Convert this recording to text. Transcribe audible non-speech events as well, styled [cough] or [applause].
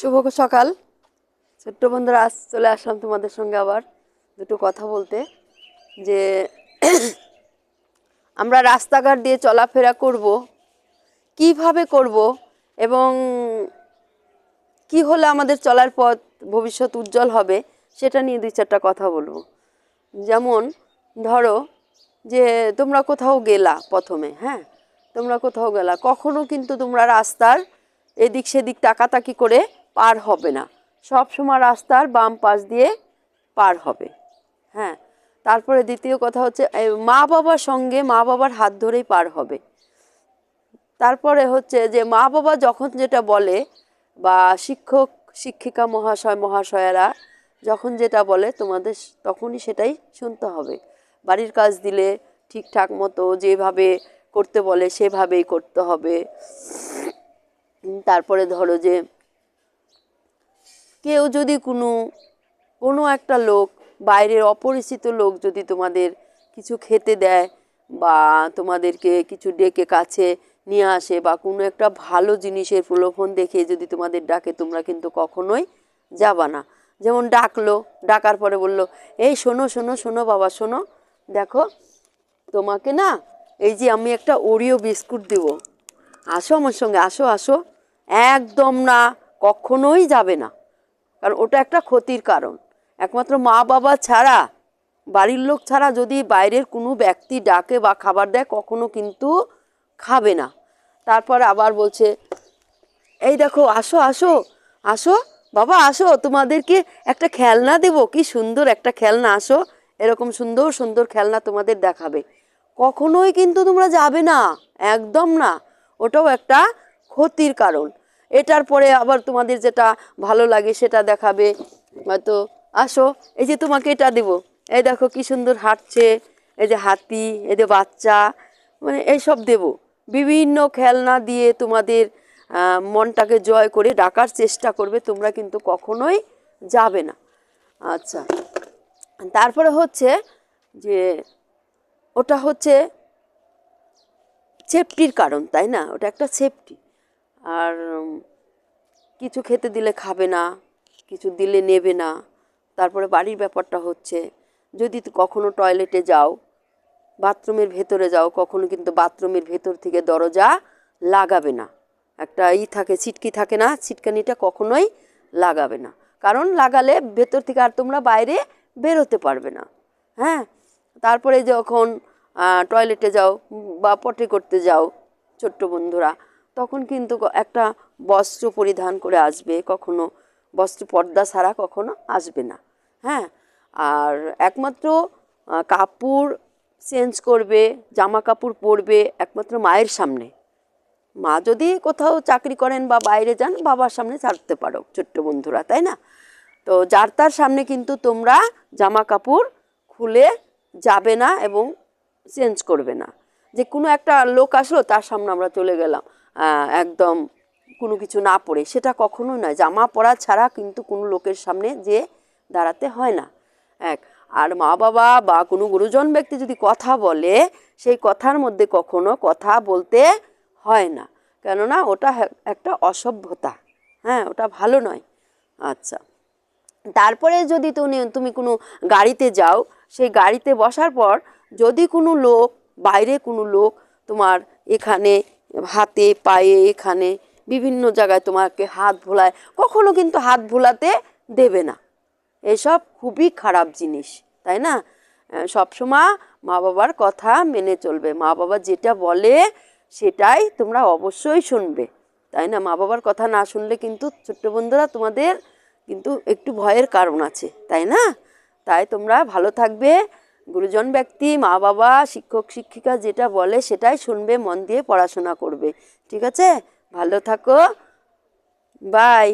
শুভ সকাল। ছোট্ট বন্ধুরা, আজ চলে আসলাম তোমাদের সঙ্গে আবার দুটো কথা বলতে, যে [clears throat] আমরা রাস্তাঘাট দিয়ে চলাফেরা করব, কীভাবে করব এবং কি হলে আমাদের চলার পথ ভবিষ্যৎ উজ্জ্বল হবে, সেটা নিয়ে দুই চারটা কথা বলব। যেমন, ধরো যে তোমরা কোথাও গেলা প্রথমে হ্যাঁ? তোমরা কোথাও গেলা, কখনো কিন্তু তোমরা রাস্তার এদিক সেদিক তাকাতাকি করে পার হবে না। সব সময় রাস্তার বাম পাশ দিয়ে পার হবে। হ্যাঁ তারপরে দ্বিতীয় কথা হচ্ছে মা বাবার সঙ্গে মা বাবার হাত ধরেই পার হবে। তারপরে হচ্ছে যে, মা বাবা যখন যেটা বলে, বা শিক্ষক, শিক্ষিকা, মহাশয়, মহাশয়েরা যখন যেটা বলে, তোমাদের তখনই সেটাই শুনতে হবে। বাড়ির কাজ দিলে ঠিকঠাক মতো যেভাবে করতে বলে, সেভাবেই করতে হবে। তারপরে ধরো যে কেউ যদি কোনো কোনো একটা লোক, বাইরের অপরিচিত লোক যদি তোমাদের কিছু খেতে দেয় বা তোমাদেরকে কিছু ডেকে কাছে নিয়ে আসে বা কোনো একটা ভালো জিনিসের প্রলোভন দেখে যদি তোমাদের ডাকে, তোমরা কিন্তু কখনোই যাবা না। যেমন ডাকলো, ডাকার পরে বলল, এই শোনো শোনো শোনো বাবা, শোনো, দেখো, তোমাকে না, এই যে আমি একটা ওরিও বিস্কুট দেবো। আসো আমার সঙ্গে, আসো আসো। একদম না, কখনোই যাবে না। কারণ ওটা একটা ক্ষতির কারণ। একমাত্র মা বাবা ছাড়া, বাড়ির লোক ছাড়া যদি বাইরের কোনো ব্যক্তি ডাকে বা খাবার দেয়, কখনো কিন্তু খাবে না। তারপর আবার বলছে, এই দেখো, আসো আসো আসো, বাবা, আসো, তোমাদেরকে একটা খেলনা দেবো। কি সুন্দর একটা খেলনা, আসো। এরকম সুন্দর সুন্দর খেলনা তোমাদের দেখাবে। কখনোই কিন্তু তোমরা যাবে না, একদম না। ওটাও একটা ক্ষতির কারণ। এটার পরে আবার তোমাদের যেটা ভালো লাগে সেটা দেখাবে। হয়তো, আসো, এই যে তোমাকে এটা দেবো। এই দেখো কি সুন্দর হাঁটছে, এই যে হাতি, এই যে বাচ্চা মানে এইসব দেবো। বিভিন্ন খেলনা দিয়ে তোমাদের মনটাকে জয় করে ডাকার চেষ্টা করবে, তোমরা কিন্তু কখনোই যাবে না। আচ্ছা তারপরে হচ্ছে যে, ওটা হচ্ছে সেফটির কারণ, তাই না? ওটা একটা সেফটি আর কিছু খেতে দিলে খাবে না, কিছু দিলে নেবে না। তারপরে বাড়ির ব্যাপারটা হচ্ছে, যদি কখনো টয়লেটে যাও বাথরুমের ভেতরে যাও, কখনো কিন্তু বাথরুমের ভেতর থেকে দরজা লাগাবে না। একটা ই থাকে, ছিটকি থাকে না, ছিটকানিটা কখনোই লাগাবে না। কারণ লাগালে ভেতর থেকে আর তোমরা বাইরে বেরোতে পারবে না। হ্যাঁ? তারপরে যখন টয়লেটে যাও বা পটি করতে যাও, ছোট্ট বন্ধুরা তখন কিন্তু একটা বস্ত্র পরিধান করে আসবে, কখনো বস্ত্র পর্দা ছাড়া কখনো আসবে না। হ্যাঁ? আর একমাত্র কাপড় চেঞ্জ করবে জামা কাপড় পরবে একমাত্র মায়ের সামনে। মা যদি কোথাও চাকরি করেন বা বাইরে যান, বাবার সামনে ছাড়তে পারো, ছোট্ট বন্ধুরা, তাই না? তো যার তার সামনে কিন্তু তোমরা জামা কাপড় খুলে যাবে না এবং চেঞ্জ করবে না। যে কোনো একটা লোক আসলো, তার সামনে আমরা চলে গেলাম। একদম কোনো কিছু না পরে সেটা কখনোই নয়। জামা পরা ছাড়া কিন্তু কোনো লোকের সামনে যে দাঁড়াতে হয় না। এক, আর মা বাবা বা কোনো গুরুজন ব্যক্তি যদি কথা বলে, সেই কথার মধ্যে কখনো কথা বলতে হয় না। কেননা ওটা একটা অসভ্যতা। হ্যাঁ ওটা ভালো নয়। আচ্ছা। তারপরে যদি তুমি তুমি কোনো গাড়িতে যাও, সেই গাড়িতে বসার পর যদি কোনো লোক বাইরে কোনো লোক তোমার এখানে হাতে, পায়ে, এখানে বিভিন্ন জায়গায় তোমাকে হাত ভোলায়, কখনো কিন্তু হাত ভোলাতে দেবে না। এসব খুবই খারাপ জিনিস, তাই না? সবসময় মা বাবার কথা মেনে চলবে। মা বাবা যেটা বলে সেটাই তোমরা অবশ্যই শুনবে, তাই না? মা বাবার কথা না শুনলে কিন্তু ছোট্ট বন্ধুরা তোমাদের কিন্তু একটু ভয়ের কারণ আছে, তাই না? তাই তোমরা ভালো থাকবে। গুরুজন ব্যক্তি, মা বাবা, শিক্ষক, শিক্ষিকা যেটা বলে সেটাই শুনবে, মন দিয়ে পড়াশোনা করবে। ঠিক আছে? ভালো থাকো। বাই